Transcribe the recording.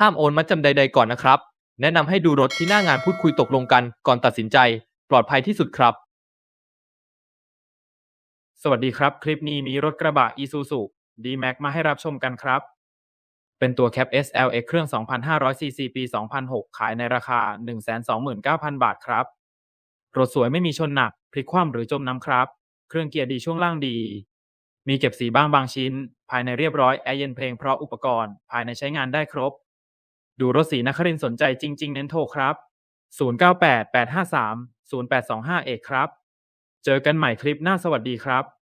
ห้ามโอนมัดจำใด ๆ ก่อนนะครับ แนะนำให้ดูรถที่หน้างานพูดคุยตกลงกันก่อนตัดสินใจ ปลอดภัยที่สุดครับ สวัสดีครับ คลิปนี้มีรถกระบะ Isuzu D-Max มาให้รับชมกันครับ เป็นตัวแคป SLX เครื่อง 2,500 cc ปี 2006 ขายในราคา 129,000 บาทครับ รถสวยไม่มีชนหนัก พลิกคว่ำหรือจมน้ำครับ เครื่องเกียร์ดีช่วงล่างดี มีเก็บสีบ้างบางชิ้น ภายในเรียบร้อยแอร์เย็นเพลงเพราะอุปกรณ์ ภายในใช้งานได้ครบ ดูรถสีนครินสนใจจริง ๆ เน้นโทรครับ 098 853 0825 เอกครับ เจอกันใหม่คลิปหน้าสวัสดีครับ